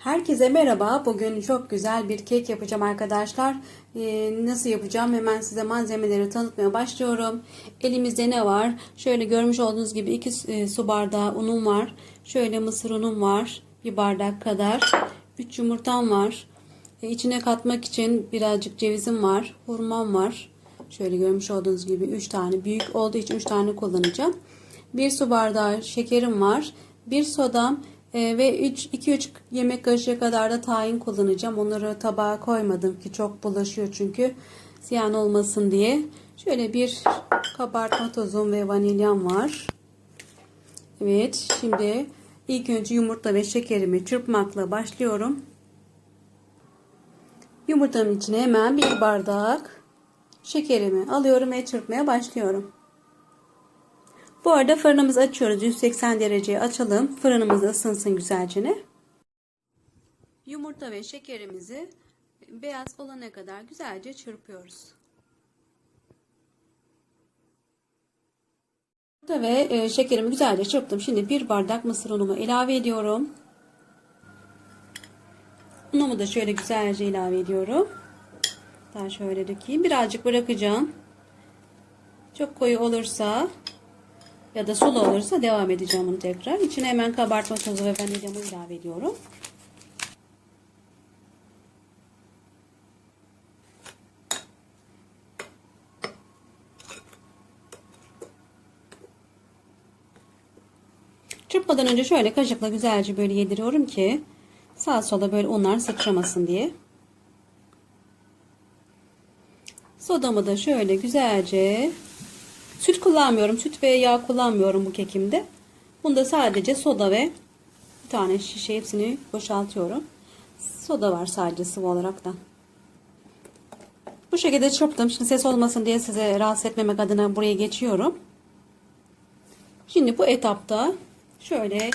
Herkese merhaba. Bugün çok güzel bir kek yapacağım arkadaşlar. Ee, nasıl yapacağım? Hemen size malzemeleri tanıtmaya başlıyorum. Elimizde ne var? Şöyle görmüş olduğunuz gibi 2 su bardağı unum var. Şöyle mısır unum var. Bir bardak kadar. 3 yumurtam var. Ee, içine katmak için birazcık cevizim var. Hurmam var. Şöyle görmüş olduğunuz gibi 3 tane. Büyük olduğu için 3 tane kullanacağım. 1 su bardağı şekerim var. 1 sodam e, ve 2-3 yemek kaşığı kadar da tahin kullanacağım. Onları tabağa koymadım ki çok bulaşıyor çünkü ziyan olmasın diye. Şöyle bir kabartma tozum ve vanilyam var. Evet şimdi ilk önce yumurta ve şekerimi çırpmakla başlıyorum. Yumurtanın içine hemen bir bardak şekerimi alıyorum ve çırpmaya başlıyorum. Bu arada fırınımızı açıyoruz. 180 dereceye açalım. Fırınımız ısınsın güzelce. Yumurta ve şekerimizi beyaz olana kadar güzelce çırpıyoruz. Yumurta ve e, şekerimi güzelce çırptım. Şimdi bir bardak mısır unumu ilave ediyorum. Unumu da şöyle güzelce ilave ediyorum. Daha şöyle dökeyim. Birazcık bırakacağım. Çok koyu olursa ya da sulu olursa devam edeceğim bunu tekrar. İçine hemen kabartma tozu ve vanilyamı ilave ediyorum. Çırpmadan önce şöyle kaşıkla güzelce böyle yediriyorum ki sağa sola böyle unlar sıçramasın diye. Sodamı da şöyle güzelce Süt kullanmıyorum. Süt ve yağ kullanmıyorum bu kekimde. Bunda sadece soda ve bir tane şişe hepsini boşaltıyorum. Soda var sadece sıvı olarak da. Bu şekilde çırptım. Şimdi ses olmasın diye size rahatsız etmemek adına buraya geçiyorum. Şimdi bu etapta şöyle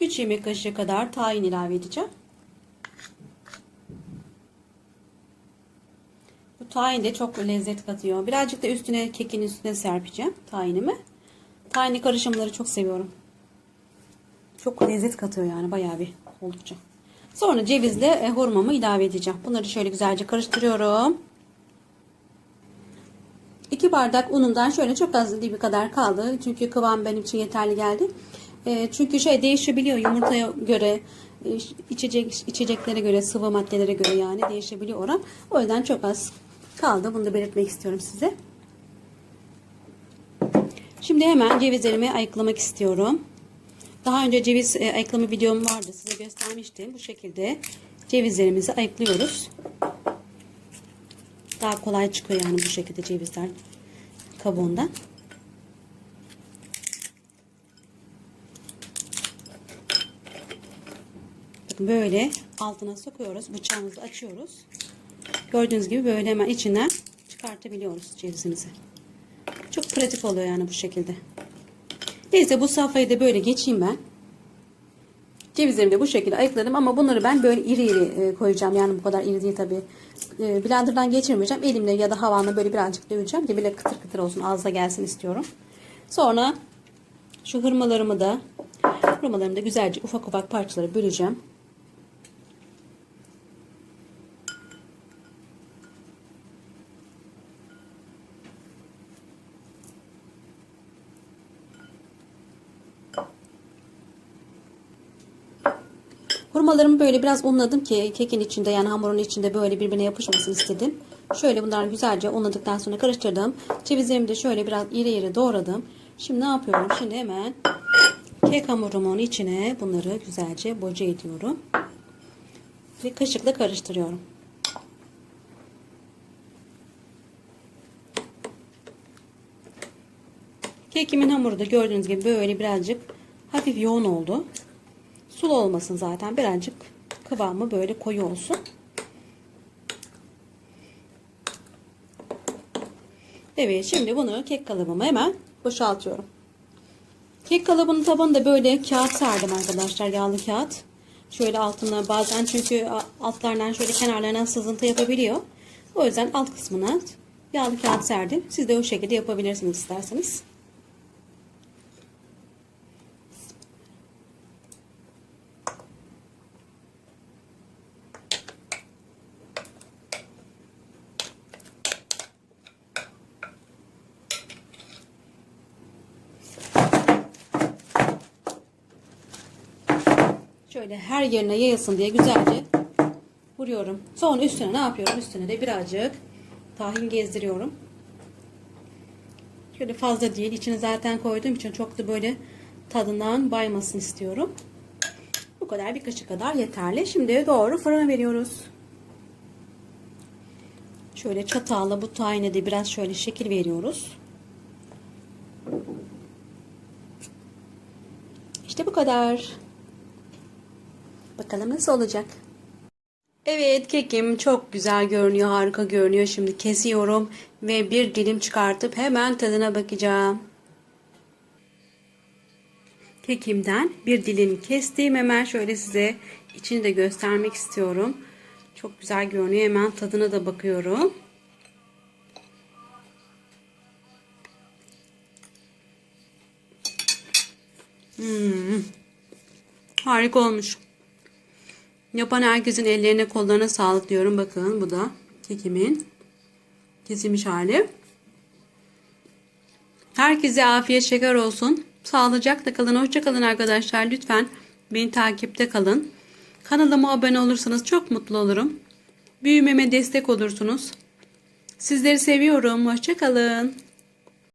3 yemek kaşığı kadar tahin ilave edeceğim. Tahin de çok lezzet katıyor. Birazcık da üstüne kekin üstüne serpeceğim tahinimi. Tahini karışımları çok seviyorum. Çok lezzet katıyor yani bayağı bir oldukça. Sonra cevizle e, hurmamı ilave edeceğim. Bunları şöyle güzelce karıştırıyorum. 2 bardak unumdan şöyle çok az bir kadar kaldı. Çünkü kıvam benim için yeterli geldi. E, çünkü şey değişebiliyor yumurtaya göre, içecek içeceklere göre, sıvı maddelere göre yani değişebiliyor oran. O yüzden çok az kaldı. Bunu da belirtmek istiyorum size. Şimdi hemen cevizlerimi ayıklamak istiyorum. Daha önce ceviz e, ayıklama videom vardı. Size göstermiştim. Bu şekilde cevizlerimizi ayıklıyoruz. Daha kolay çıkıyor yani bu şekilde cevizler kabuğundan. Bakın böyle altına sokuyoruz. Bıçağımızı açıyoruz. Gördüğünüz gibi böyle hemen içinden çıkartabiliyoruz cevizimizi. Çok pratik oluyor yani bu şekilde. Neyse bu safhayı da böyle geçeyim ben. Cevizlerimi de bu şekilde ayıkladım ama bunları ben böyle iri iri e, koyacağım. Yani bu kadar iri değil tabi. E, blenderdan geçirmeyeceğim. Elimle ya da havanla böyle birazcık döveceğim ki böyle kıtır kıtır olsun ağza gelsin istiyorum. Sonra şu hırmalarımı da hırmalarımı da güzelce ufak ufak parçalara böleceğim. Hurmalarımı böyle biraz unladım ki kekin içinde yani hamurun içinde böyle birbirine yapışmasını istedim. Şöyle bunları güzelce unladıktan sonra karıştırdım. Cevizlerimi de şöyle biraz iri iri doğradım. Şimdi ne yapıyorum? Şimdi hemen kek hamurumun içine bunları güzelce boca ediyorum. Ve kaşıkla karıştırıyorum. Kekimin hamuru da gördüğünüz gibi böyle birazcık hafif yoğun oldu. Sulu olmasın zaten. Birazcık kıvamı böyle koyu olsun. Evet şimdi bunu kek kalıbıma hemen boşaltıyorum. Kek kalıbının tabanında böyle kağıt serdim arkadaşlar. Yağlı kağıt. Şöyle altına bazen çünkü altlarından şöyle kenarlarından sızıntı yapabiliyor. O yüzden alt kısmına yağlı kağıt serdim. Siz de o şekilde yapabilirsiniz isterseniz. Şöyle her yerine yayılsın diye güzelce vuruyorum. Sonra üstüne ne yapıyorum? Üstüne de birazcık tahin gezdiriyorum. Şöyle fazla değil. İçine zaten koyduğum için çok da böyle tadından baymasın istiyorum. Bu kadar bir kaşık kadar yeterli. Şimdi doğru fırına veriyoruz. Şöyle çatalla bu tahine de biraz şöyle şekil veriyoruz. İşte bu kadar. Bakalım nasıl olacak. Evet kekim çok güzel görünüyor, harika görünüyor. Şimdi kesiyorum ve bir dilim çıkartıp hemen tadına bakacağım. Kekimden bir dilim kestim. Hemen şöyle size içini de göstermek istiyorum. Çok güzel görünüyor. Hemen tadına da bakıyorum. Hmm. Harika olmuş. Yapan herkesin ellerine kollarına sağlık diyorum. Bakın bu da kekimin kesilmiş hali. Herkese afiyet şeker olsun. Sağlıcakla kalın. Hoşça kalın arkadaşlar. Lütfen beni takipte kalın. Kanalıma abone olursanız çok mutlu olurum. Büyümeme destek olursunuz. Sizleri seviyorum. Hoşça kalın.